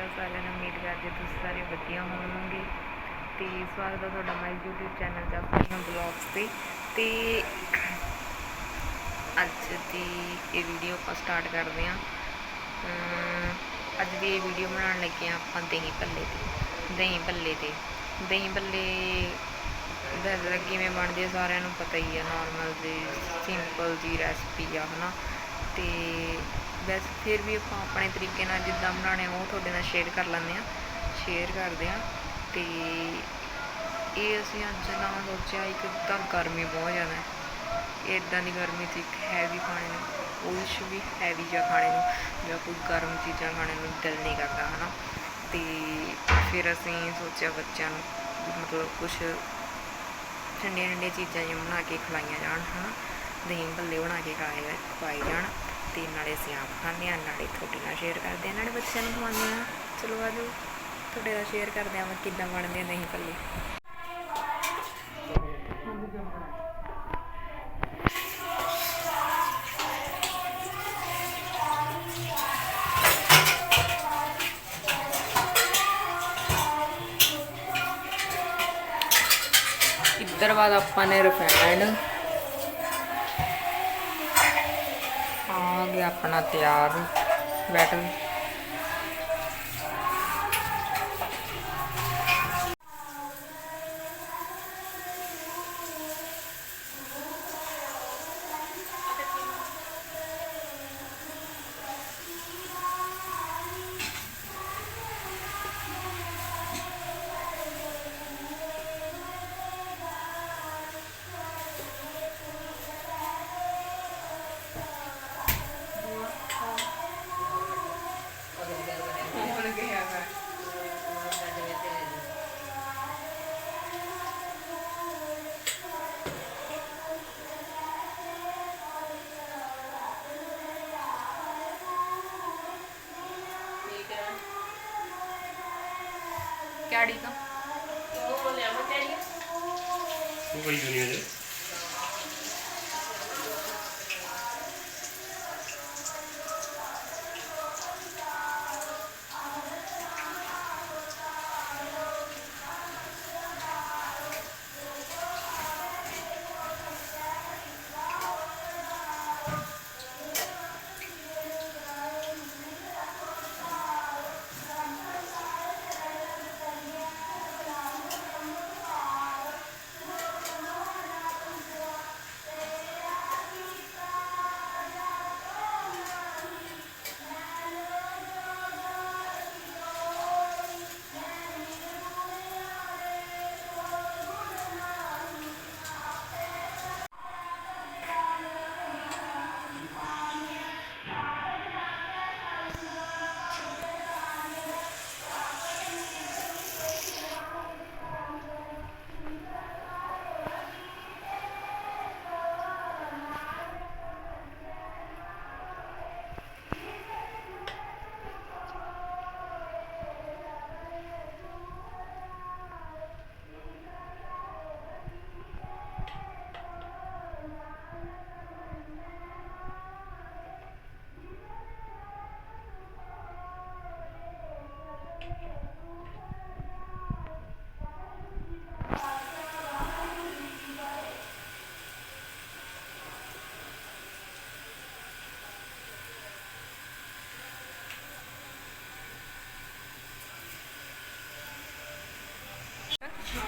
ਅਕਾਲ ਸਾਰਿਆਂ ਨੂੰ ਉਮੀਦ ਕਰਦੇ ਤੁਸੀਂ ਸਾਰੇ ਵਧੀਆ ਹੋਵੋਗੇ। ਤੇ ਸਵਾਗਤ ਹੈ ਤੁਹਾਡਾ my YouTube channel Jaspiaan blogs ਤੇ। ਤੇ ਅੱਜ ਦੀ ਇਹ ਵੀਡੀਓ ਆਪਾਂ ਸਟਾਰਟ ਕਰਦੇ ਹਾਂ। ਅੱਜ ਦੀ ਇਹ ਵੀਡੀਓ ਬਣਾਉਣ ਲੱਗੇ ਹਾਂ ਆਪਾਂ ਦਹੀਂ ਭੱਲੇ ਤੇ। ਦਹੀਂ ਭੱਲੇ ਤੇ। ਦਹੀਂ ਭੱਲੇ ਦਾ ਕਿਵੇਂ ਬਣਦੇ ਆ ਸਾਰਿਆਂ ਨੂੰ ਪਤਾ ਹੀ ਆ। ਨਾਰਮਲ ਦੀ ਸਿੰਪਲ ਦੀ ਰੈਸਪੀ ਆ, ਹਨਾ। ਤੇ ਵੈਸੇ ਫਿਰ ਵੀ ਆਪਾਂ ਆਪਣੇ ਤਰੀਕੇ ਨਾਲ ਜਿੱਦਾਂ ਬਣਾਉਣੇ ਉਹ ਤੁਹਾਡੇ ਨਾਲ ਸ਼ੇਅਰ ਕਰ ਲੈਂਦੇ ਆ। ਸ਼ੇਅਰ ਕਰਦੇ ਆ ਤੇ ਇਹ ਅਸੀਂ ਅੱਜ ਨਾ ਸੋਚਿਆ ਇੱਕ ਤਾਂ ਗਰਮੀ ਬਹੁਤ ਜ਼ਿਆਦਾ ਹੈ। ਇਦਾਂ ਦੀ ਗਰਮੀ 'ਚ ਇੱਕ ਹੈਵੀ ਖਾਣੇ ਨੂੰ ਕੁਛ ਵੀ ਹੈਵੀ ਜਿਹਾ ਖਾਣੇ ਨੂੰ, ਜਾਂ ਕੋਈ ਗਰਮ ਚੀਜ਼ਾਂ ਖਾਣੇ ਨੂੰ ਦਿਲ ਨਹੀਂ ਕਰਦਾ, ਹਨਾ। ਤੇ ਫਿਰ ਅਸੀਂ ਸੋਚਿਆ ਬੱਚਿਆਂ ਨੂੰ ਮਤਲਬ ਕੁਝ ਠੰਡੀਆਂ ਠੰਡੀਆਂ ਚੀਜ਼ਾਂ ਜਿਹੀਆਂ ਬਣਾ ਕੇ ਖਿਲਾਈਆਂ ਜਾਣ, ਹਨਾ। ਦਹੀਂ ਭੱਲੇ ਬਣਾ ਕੇ ਖਾਏ ਖਵਾਏ ਜਾਣ। ਤੇ ਨਾਲੇ ਅਸੀਂ ਆਪ ਖਾਂਦੇ ਹਾਂ, ਨਾਲੇ ਤੁਹਾਡੇ ਨਾਲ ਸ਼ੇਅਰ ਕਰਦੇ ਹਾਂ, ਨਾਲੇ ਬੱਚਿਆਂ ਨੂੰ ਖਵਾਉਂਦੇ ਹਾਂ। ਚਲੋ ਆਜੋ ਤੁਹਾਡੇ ਨਾਲ ਸ਼ੇਅਰ ਕਰਦੇ ਹਾਂ ਕਿੱਦਾਂ ਬਣਦੇ ਆ ਦਹੀਂ ਇੱਧਰ ਬਾਅਦ ਆਪਾਂ ਨੇ ਰਿਫਾਈਂਡ ਆ ਗਿਆ ਆਪਣਾ ਤਿਆਰ ਬੈਟਰ। ਕਿਆੜੀ ਤੋਂ ਉਹ ਬੜੀ ਦੁਨੀਆ ਦੇ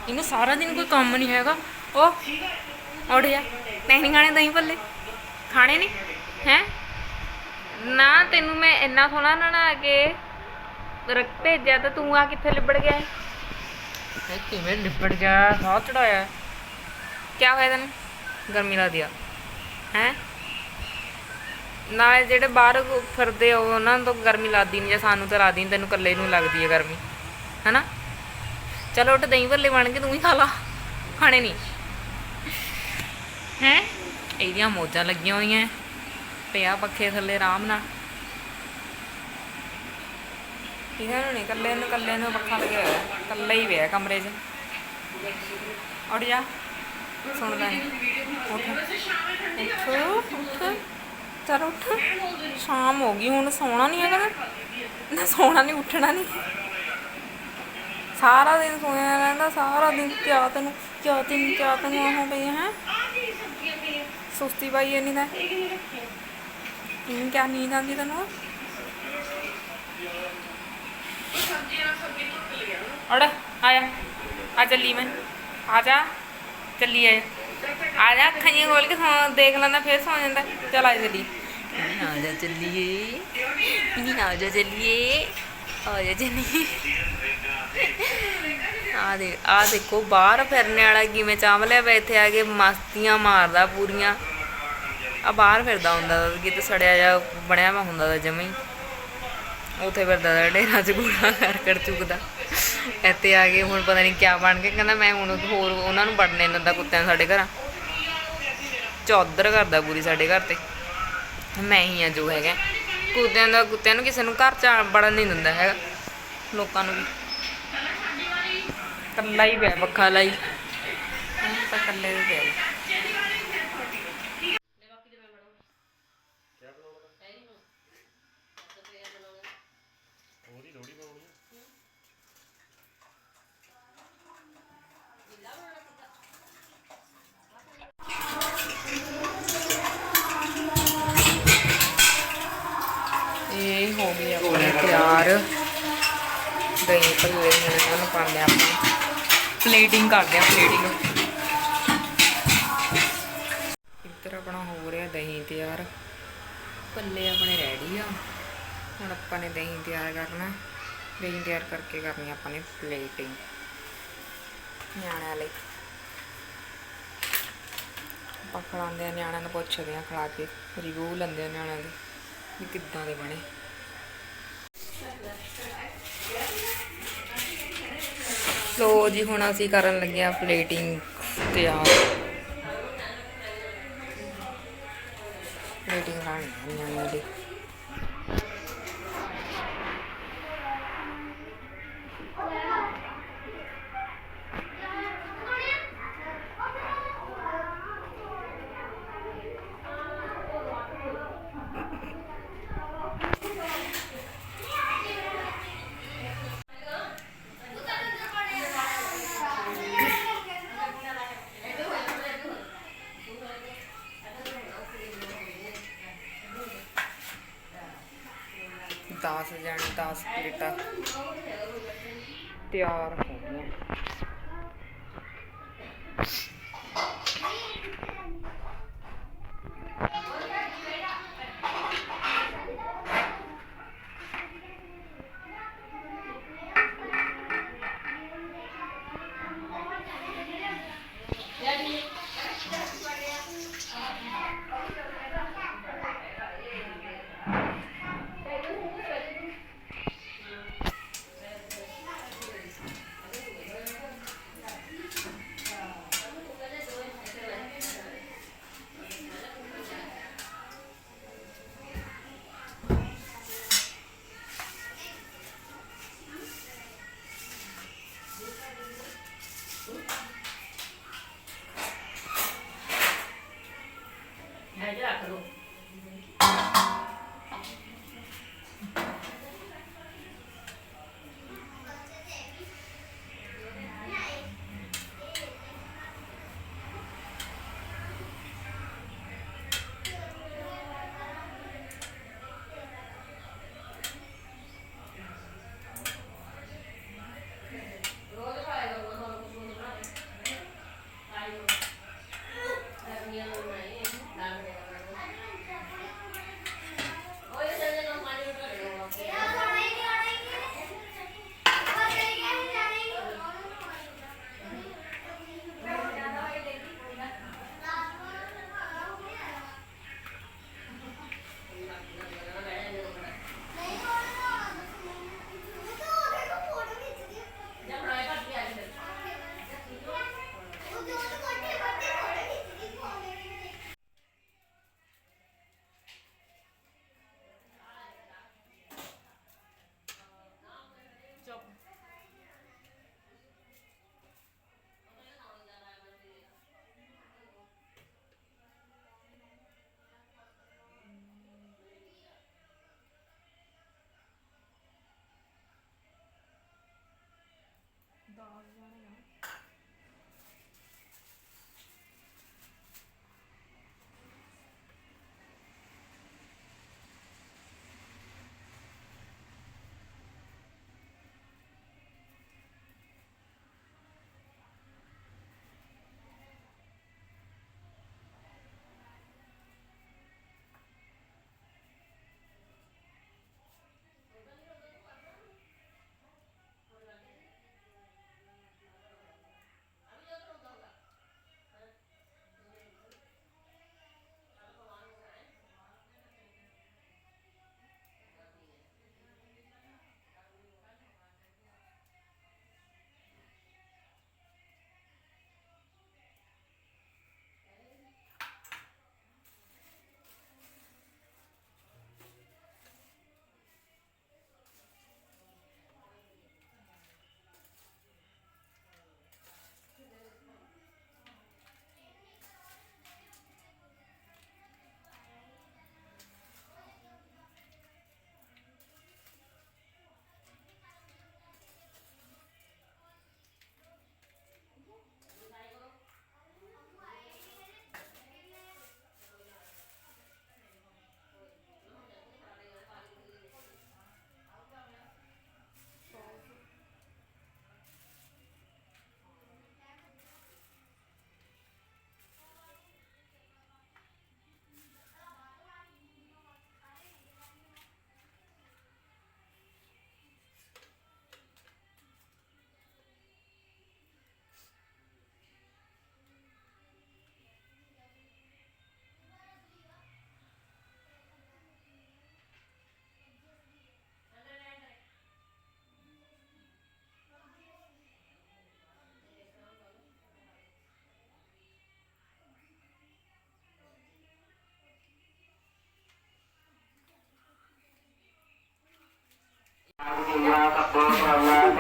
ਇਹਨੂੰ ਸਾਰਾ ਦਿਨ ਕੋਈ ਕੰਮ ਨਹੀਂ ਹੈਗਾ। ਉਹ ਉੱਠ ਜਾ। ਨਹੀਂ ਖਾਣੇ ਦਹੀਂ ਭੱਲੇ। ਖਾਣੇ ਨਹੀਂ ਹੈ? ਨਾ ਤੈਨੂੰ ਮੈਂ ਇੰਨਾ ਸੋਹਣਾ ਨਾ ਕੇ ਰੱਖ ਭੇਜਿਆ ਤਾਂ ਤੂੰ ਆ ਕਿੱਥੇ ਲਿਬੜ ਗਿਆ ਹੈ ਕਿਵੇਂ ਲਿਬੜ ਗਿਆ? ਸਾਹ ਚੜਾਇਆ। ਕੀ ਹੋਇਆ ਤੈਨੂੰ? ਗਰਮੀ ਲੱਗਦੀ ਆ। ਹੈ? ਨਾਲੇ ਜਿਹੜੇ ਬਾਹਰ ਫਿਰਦੇ ਉਹਨਾਂ ਨੂੰ ਤਾਂ ਗਰਮੀ ਲੱਗਦੀ ਨਹੀਂ ਜਾਂ ਸਾਨੂੰ ਤਾਂ ਲੱਗਦੀ ਨਹੀਂ ਤੈਨੂੰ ਇਕੱਲੇ ਨੂੰ ਲੱਗਦੀ ਹੈ ਗਰਮੀ। ਹੈਨਾ? ਚਲੋ ਉੱਠ, ਦਹੀਂ ਭੱਲੇ ਬਣ ਕੇ ਤੂੰ ਹੀ ਖਾ ਲਾ। ਖਾਣੇ ਨਹੀਂ। ਹੈ? ਇਹਦੀਆਂ ਮੋਜਾਂ ਲੱਗੀਆਂ ਹੋਈਆਂ। ਪਿਆ ਪੱਖੇ ਥੱਲੇ ਆਰਾਮ ਨਾਲ। ਇਹਨਾਂ ਨੂੰ ਨਹੀਂ ਕੱਲੇ ਨੂੰ ਕੱਲੇ ਨੂੰ ਪੱਖਾ ਲੱਗਿਆ ਹੋਇਆ। ਕੱਲਾ ਹੀ ਪਿਆ ਕਮਰੇ 'ਚ। ਉੱਠ ਜਾ। ਸੁਣਦਾ ਨਹੀਂ ਉੱਠ। ਉੱਠ ਉੱਠ। ਚਲ ਉੱਠ। ਸ਼ਾਮ ਹੋ ਗਈ, ਹੁਣ ਸੌਣਾ ਨਹੀਂ ਹੈਗਾ ਨਾ। ਨਾ ਨਹੀਂ, ਉੱਠਣਾ ਨਹੀਂ। ਸਾਰਾ ਦਿਨ ਸੋਇਆ ਰਹਿੰਦਾ, ਸਾਰਾ ਦਿਨ ਕਿਆ ਤੈਨੂੰ ਕਿਆ ਤੈਨੂੰ ਕਿਆ ਤੈਨੂੰ ਆਹ ਪਈ ਹੈ? ਸੁਸਤੀ ਪਾਈ ਨਹੀਂ ਤਾਂ ਤੈਨੂੰ ਕਿਆ ਨੀਂਦ ਆਉਂਦੀ ਤੈਨੂੰ? ਅੜ, ਆਇਆ, ਆ ਚੱਲੀ ਮੈਂ। ਆ ਜਾ, ਚੱਲੀ ਆਇਆ। ਆ ਜਾ, ਅੱਖਾਂ ਜਿਹੀਆਂ ਖੋਲ ਕੇ ਦੇਖ ਲੈਂਦਾ, ਫਿਰ ਸੌ ਜਾਂਦਾ। ਚਲ ਆ ਚੱਲੀ। ਆ ਜਾ ਚੱਲੀਏ। ਨਹੀਂ ਆ ਜਾ ਚੱਲੀਏ। ਆ ਜਾ ਚੱਲੀਏ। ਆ ਦੇ ਆ ਦੇਖੋ ਬਾਹਰ ਫਿਰਨੇ ਵਾਲਾ ਕਿਵੇਂ ਚਾਂਵਲਿਆ ਵਾ ਇੱਥੇ ਆ ਕੇ ਮਸਤੀਆਂ ਮਾਰਦਾ ਪੂਰੀਆਂ। ਆ ਬਾਹਰ ਫਿਰਦਾ ਹੁੰਦਾ ਤਾ, ਕਿਤੇ ਸੜਿਆ ਜਾ ਬਣਿਆ ਵਾ ਹੁੰਦਾ ਦਾ ਜਮੀ। ਉੱਥੇ ਫਿਰਦਾ ਦਾ ਡੇਰਾ ਚ ਕੂੜਾ ਕਰ ਕਰ ਚੁੱਕਦਾ। ਇੱਥੇ ਆ ਕੇ ਹੁਣ ਪਤਾ ਨਹੀਂ ਕਿਆ ਬਣ ਕੇ ਕਹਿੰਦਾ ਮੈਂ ਹੁਣ ਹੋਰ ਉਹਨਾਂ ਨੂੰ ਵੜਨੇ ਨੀ ਦਿੰਦਾ ਕੁੱਤਿਆਂ ਨੂੰ ਸਾਡੇ ਘਰਾਂ। ਚੌਧਰ ਕਰਦਾ ਪੂਰੀ ਸਾਡੇ ਘਰ ਤੇ। ਮੈਂ ਹੀ ਆ ਜੋ ਹੈਗਾ। ਕੁੱਤਿਆਂ ਦਾ ਕੁੱਤਿਆਂ ਨੂੰ ਕਿਸੇ ਨੂੰ ਘਰ ਚ ਵੜਨ ਨਹੀਂ ਦਿੰਦਾ ਹੈਗਾ। ਲੋਕਾਂ ਨੂੰ ਵੀ। ਕੱਲਾ ਹੀ ਪਿਆ ਪੱਖਾ ਲਾਈ ਹੁਣ ਤਾਂ ਕੱਲੇ ਦੇ ਪਿਆ। ਇਹ ਹੋ ਗਈ ਆਪਣੇ ਤਿਆਰ। ਦਹੀਂ ਭੱਲੇ ਇਹਨਾਂ ਨੂੰ ਪਾਉਂਦੇ ਆਪਾਂ। ਪਲੇਟਿੰਗ ਕਰਦੇ ਆ ਪਲੇਟਿੰਗ ਇੱਧਰ ਆਪਣਾ ਹੋ ਰਿਹਾ ਦਹੀਂ ਤਿਆਰ। ਪੱਲੇ ਆਪਣੇ ਰੈਡੀ ਆ। ਹੁਣ ਆਪਾਂ ਨੇ ਦਹੀਂ ਤਿਆਰ ਕਰਨਾ। ਦਹੀਂ ਤਿਆਰ ਕਰਕੇ ਕਰਨੀ ਆਪਾਂ ਨੇ ਪਲੇਟਿੰਗ ਨਿਆਣਿਆਂ ਲਈ। ਆਪਾਂ ਖਿਲਾਉਂਦੇ ਆ, ਨਿਆਣਿਆਂ ਨੂੰ ਪੁੱਛਦੇ ਆ, ਖਿਲਾ ਕੇ। ਰਿਵਿਊ ਲੈਂਦੇ ਆ ਨਿਆਣਿਆਂ ਦੇ ਵੀ ਕਿੱਦਾਂ ਦੇ ਬਣੇ। ਲੋ ਜੀ ਹੁਣ ਅਸੀਂ ਕਰਨ ਲੱਗੇ ਆ ਪਲੇਟਿੰਗ ਤਿਆਰ। ਪਲੇਟਿੰਗ ਕਰਾਣੀ ਹੈ ਦੀ ਦਸ ਜਾਣੇ 10 ਪਲੇਟਾਂ ਤਿਆਰ।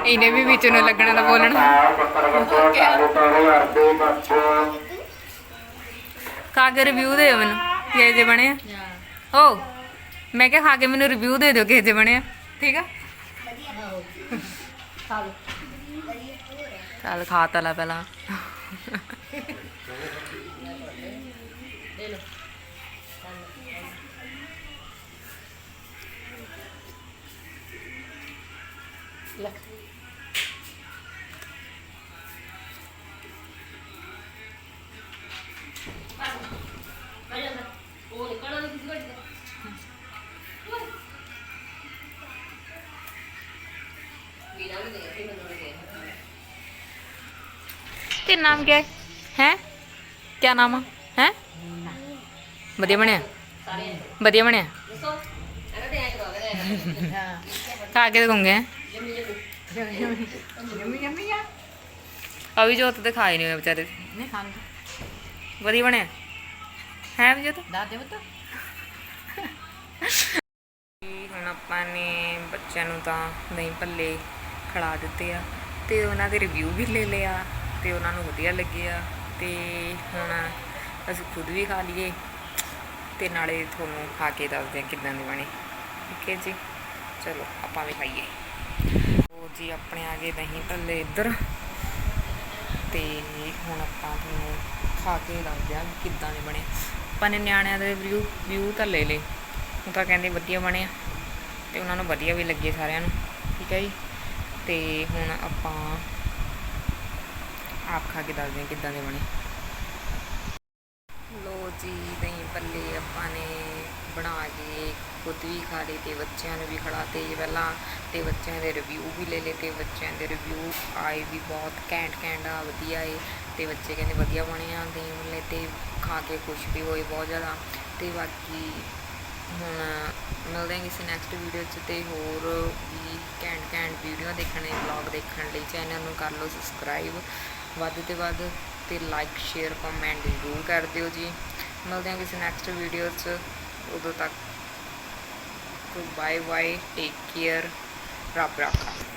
ਇਹਨੇ ਵੀ ਵਿੱਚ ਨੂੰ ਲੱਗਣਾ ਤਾਂ ਬੋਲਣ। ਖਾ ਕੇ ਰਿਵਿਊ ਦਿਓ ਮੈਨੂੰ ਕਿਹੇ ਜੇ ਬਣਿਆ ਓ ਮੈਂ ਕਿਹਾ ਖਾ ਕੇ ਮੈਨੂੰ ਰਿਵਿਊ ਦੇ ਦਿਓ ਕਿਹੇ ਜੇ ਬਣਿਆ ਠੀਕ ਆ? ਚੱਲ ਖਾ ਤਾ ਲੈ ਪਹਿਲਾਂ। ਤੇ ਨਾਮ ਕੀ ਹੈ? ਹੈ? ਕੀ ਨਾਮ ਆ? ਹੈ? ਵਧੀਆ ਬਣਿਆ? ਵਧੀਆ ਬਣਿਆ? ਖਾ ਕੇ ਦੂੰਗੇ ਅਭੀ ਜੋਤ ਤੇ ਖਾਏ ਨਹੀਂ ਵਿਚਾਰੇ ਨਹੀਂ ਖਾਣ ਵਧੀਆ ਬਣਿਆ? ਹੈ ਵੀ ਜੋਤ? ਦਾਦੇ ਪੁੱਤ। ਹੁਣ ਆਪਾਂ ਨੇ ਬੱਚਿਆਂ ਨੂੰ ਤਾਂ ਦਹੀਂ ਭੱਲੇ ਖਿਲਾ ਦਿੱਤੇ ਆ ਤੇ ਉਹਨਾਂ ਦੇ ਰਿਵਿਊ ਵੀ ਲੈ ਲਿਆ ਤੇ ਉਹਨਾਂ ਨੂੰ ਵਧੀਆ ਲੱਗਿਆ ਤੇ ਹੁਣ ਅਸੀਂ ਖੁਦ ਵੀ ਖਾ ਲਈਏ ਤੇ ਨਾਲੇ ਤੁਹਾਨੂੰ ਖਾ ਕੇ ਦੱਸਦੇ ਆ ਕਿੱਦਾਂ ਦੇ ਬਣੇ। ਠੀਕ ਹੈ ਜੀ। ਚਲੋ ਆਪਾਂ ਵੀ ਖਾਈਏ। ਉਹ ਜੀ ਆਪਣੇ ਆ ਗਏ ਦਹੀਂ ਭੱਲੇ ਇੱਧਰ। ਤੇ ਹੁਣ ਆਪਾਂ ਤੁਹਾਨੂੰ ਖਾ ਕੇ ਦੱਸਦੇ ਆ ਕਿੱਦਾਂ ਦੇ ਬਣੇ। ਆਪਾਂ ਨੇ ਨਿਆਣਿਆਂ ਦੇ ਰਿਵਿਊ ਵਿਊ ਤਾਂ ਲੈ ਲਏ। ਉਹ ਤਾਂ ਕਹਿੰਦੇ ਵਧੀਆ ਬਣੇ ਤੇ ਉਹਨਾਂ ਨੂੰ ਵਧੀਆ ਵੀ ਲੱਗੇ ਸਾਰਿਆਂ ਨੂੰ। ਠੀਕ ਹੈ ਜੀ। ਤੇ ਹੁਣ ਆਪਾਂ ਆਪ ਖਾ ਕੇ ਦੱਸਦੇ ਹਾਂ ਕਿੱਦਾਂ ਦੇ ਬਣੇ। ਲੋ ਜੀ, ਦਹੀਂ ਭੱਲੇ ਆਪਾਂ ਨੇ ਬਣਾ ਕੇ ਖੁਦ ਵੀ ਖਾ ਲਏ ਤੇ ਬੱਚਿਆਂ ਨੂੰ ਵੀ ਖਿਲਾਤੇ ਜੀ ਪਹਿਲਾਂ। ਤੇ ਬੱਚਿਆਂ ਦੇ ਰਿਵਿਊ ਵੀ ਲੈ ਲਏ ਤੇ ਬੱਚਿਆਂ ਦੇ ਰਿਵਿਊ ਆਏ ਵੀ ਬਹੁਤ ਘੈਂਟ ਘੈਂਟ ਆ ਵਧੀਆ ਏ। ਤੇ ਬੱਚੇ ਕਹਿੰਦੇ ਵਧੀਆ ਬਣੇ ਆ ਦਹੀਂ ਭੱਲੇ ਤੇ ਖਾ ਕੇ ਖੁਸ਼ ਵੀ ਹੋਏ ਬਹੁਤ ਜ਼ਿਆਦਾ। ਤੇ ਬਾਕੀ ਹੁਣ ਮਿਲਦੇ ਹਾਂ ਕਿਸੇ ਨੈਕਸਟ ਵੀਡੀਓ 'ਚ ਤੇ ਹੋਰ ਵੀ ਘੈਂਟ ਘੈਂਟ ਵੀਡੀਓ ਦੇਖਣ ਲਈ ਵਲੌਗ ਦੇਖਣ ਲਈ ਚੈਨਲ ਨੂੰ ਕਰ ਲਓ ਸਬਸਕ੍ਰਾਈਬ ਵੱਧ ਤੇ ਵੱਧ ਤੇ ਲਾਈਕ ਸ਼ੇਅਰ ਕਮੈਂਟ ਜ਼ਰੂਰ ਕਰ ਦਿਓ ਜੀ। ਮਿਲਦੇ ਹਾਂ ਕਿਸੇ ਨੈਕਸਟ ਵੀਡੀਓ 'ਚ। ਉਦੋਂ ਤੱਕ ਬਾਏ ਬਾਏ ਟੇਕ ਕੇਅਰ 不要不要。